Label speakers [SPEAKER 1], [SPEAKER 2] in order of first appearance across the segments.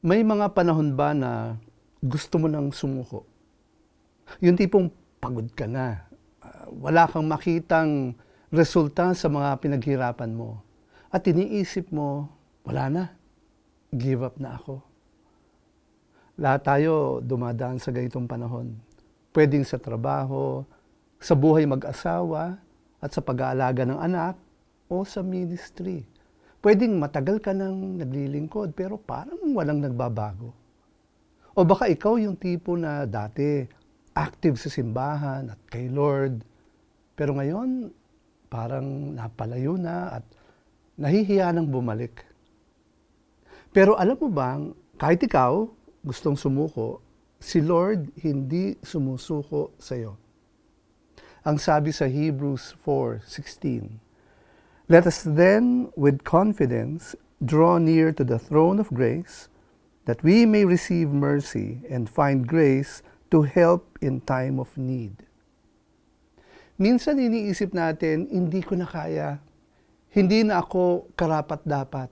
[SPEAKER 1] May mga panahon ba na gusto mo nang sumuko? Yung tipong pagod ka na, ah, wala kang makitang resulta sa mga pinaghirapan mo. At iniisip mo, wala na, give up na ako. Lahat tayo dumadaan sa ganitong panahon. Pwedeng sa trabaho, sa buhay mag-asawa, at sa pag-aalaga ng anak, o sa ministry. Pwedeng matagal ka nang naglilingkod, pero parang walang nagbabago. O baka ikaw yung tipo na dati active sa simbahan at kay Lord, pero ngayon parang napalayo na at nahihiya nang bumalik. Pero alam mo bang, kahit ikaw gustong sumuko, si Lord hindi sumusuko sa iyo. Ang sabi sa Hebrews 4:16, Let us then with confidence draw near to the throne of grace that we may receive mercy and find grace to help in time of need. Minsan iniisip natin, hindi ko na kaya, hindi na ako karapat dapat.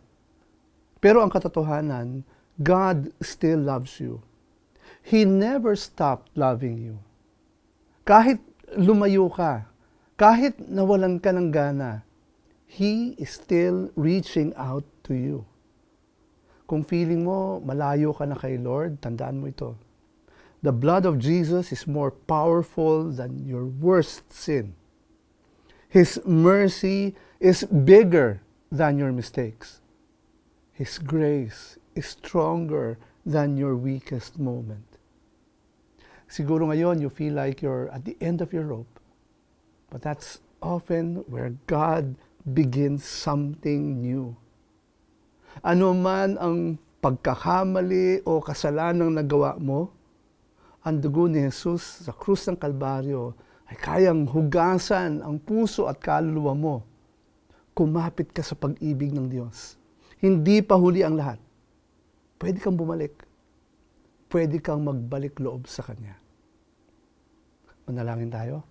[SPEAKER 1] Pero ang katotohanan, God still loves you. He never stopped loving you. Kahit lumayo ka, kahit nawalan ka ng gana, He is still reaching out to you. Kung feeling mo malayo ka na kay Lord, tandaan mo ito. The blood of Jesus is more powerful than your worst sin. His mercy is bigger than your mistakes. His grace is stronger than your weakest moment. Siguro ngayon you feel like you're at the end of your rope, but that's often where God begins something new. Ano man ang pagkakamali o kasalanang nagawa mo, ang dugo ni Jesus sa krus ng Kalbaryo ay kayang hugasan ang puso at kaluluwa mo. Kumapit ka sa pag-ibig ng Diyos. Hindi pa huli ang lahat. Pwede kang bumalik. Pwede kang magbalik loob sa Kanya. Manalangin tayo.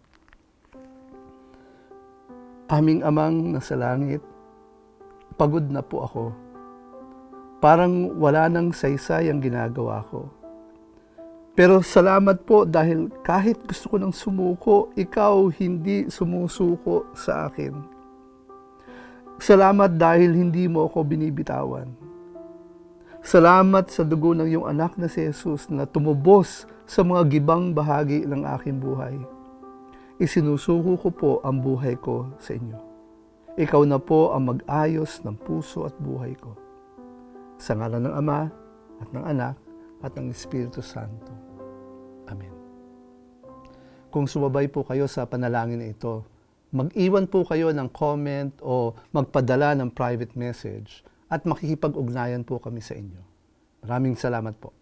[SPEAKER 1] Aming amang nasa langit, pagod na po ako. Parang wala nang saysay ang ginagawa ko. Pero salamat po dahil kahit gusto ko nang sumuko, ikaw hindi sumusuko sa akin. Salamat dahil hindi mo ako binibitawan. Salamat sa dugo ng iyong anak na si Jesus na tumubos sa mga gibang bahagi ng aking buhay. Isinusuko ko po ang buhay ko sa inyo. Ikaw na po ang mag-ayos ng puso at buhay ko. Sa ngalan ng Ama at ng Anak at ng Espiritu Santo. Amen. Kung sumabay po kayo sa panalangin na ito, mag-iwan po kayo ng comment o magpadala ng private message at makikipag-ugnayan po kami sa inyo. Maraming salamat po.